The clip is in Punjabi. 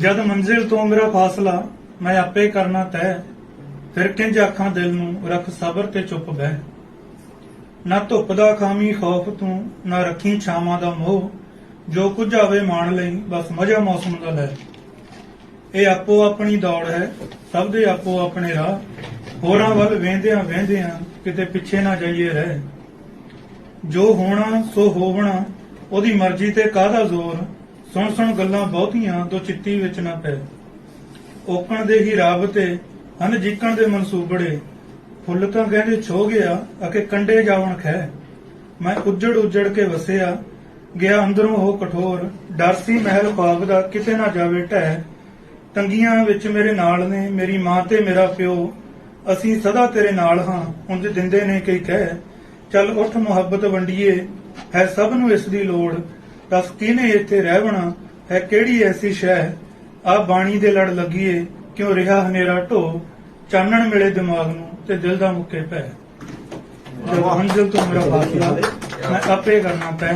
ਜਦ ਮੰਜ਼ਿਲ ਤੋਂ ਮੇਰਾ ਫਾਸਲਾ ਮੈਂ ਆਪੇ ਕਰਨਾ ਤੈ ਫਿਰ ਕਿੰਜ ਅੱਖਾਂ ਦਿਲ ਨੂੰ ਰੱਖ ਸਬਰ ਤੇ ਚੁੱਪ ਬਹਿ। ਨਾ ਧੁੱਪ ਦਾ ਖਾਮੀ ਖੌਫ ਤੂੰ, ਨਾ ਰੱਖੀ ਛਾਵਾਂ ਦਾ ਮੋਹ, ਜੋ ਕੁਝ ਆਵੇ ਮਾਣ ਲਈ, ਬਸ ਮਜ਼ਾ ਮੌਸਮ ਦਾ ਲੈ। ਇਹ ਆਪੋ ਆਪਣੀ ਦੌੜ ਹੈ, ਸਭ ਦੇ ਆਪੋ ਆਪਣੇ ਰਾਹ। ਹੋਰਾਂ ਵੱਲ ਵੇਂਦਿਆਂ ਵੇਂਦਿਆਂ ਕਿਤੇ ਪਿੱਛੇ ਨਾ ਜਾਈਏ ਰਹਿ। ਜੋ ਹੋਣਾ, ਸੋ ਹੋਵਣਾ, ਉਹਦੀ ਮਰਜ਼ੀ ਤੇ ਕਾਹਦਾ ਜ਼ੋਰ? ਸੁਣ ਸੁਣ ਗੱਲਾਂ ਬਹੁਤੀਆਂ ਦੋ ਚਿੱਤੀ ਵਿੱਚ ਨਾ ਪੈ। ਓਕਣ ਦੇ ਹੀ ਰੱਬ ਤੇ ਹਨ ਜਿੱਕਣ ਦੇ ਮਨਸੂਬੜੇ। ਫੁੱਲ ਤਾਂ ਕਹਿੰਦੇ ਛੋ ਗਿਆ, ਅਕੇ ਕੰਡੇ ਜਾਵਣ ਖੈ ਮੈਂ ਉੱਜੜ ਉੱਜੜ ਕੇ ਵਸਿਆ, ਗਿਆ ਅੰਦਰੋਂ ਹੋ ਕਠੋਰ। ਡਰ ਮਹਿਲ ਖਾਬ ਦਾ, ਕਿਤੇ ਨਾ ਜਾਵੇ ਢਹਿ ਤੰਗੀਆਂ ਵਿੱਚ ਮੇਰੇ ਨਾਲ ਨੇ, ਮੇਰੀ ਮਾਂ ਤੇ ਮੇਰਾ ਪਿਓ। ਅਸੀਂ ਸਦਾ ਤੇਰੇ ਨਾਲ ਹਾਂ ਉਂਝ ਦਿੰਦੇ ਨੇ ਕਈ ਕਹਿ ਚੱਲ ਉੱਠ ਮੁਹੱਬਤ ਵੰਡੀਏ, ਹੈ ਸਭ ਨੂੰ ਇਸ ਦੀ ਲੋੜ। ਦੱਸ ਕਿਹਨੇ ਇੱਥੇ ਰਹਿਵਣਾ ਹੈ ਕਿਹੜੀ ਐਸੀ ਸ਼ੈ ਆ ਬਾਣੀ ਦੇ ਲੜ ਲੱਗੀਏ ਕਿਉਂ ਰਿਹਾ ਹਨੇਰਾ ਢੋ ਚਾਨਣ ਮਿਲੇ ਦਿਮਾਗ ਨੂੰ ਤੇ ਦਿਲ ਦਾ ਮੁੱਕੇ ਪੈ ਜਦ ਮੰਜ਼ਿਲ ਤੋਂ ਮੇਰਾ ਫਾਸਲਾ ਮੈਂ ਆਪੇ ਕਰਨਾ ਪੈ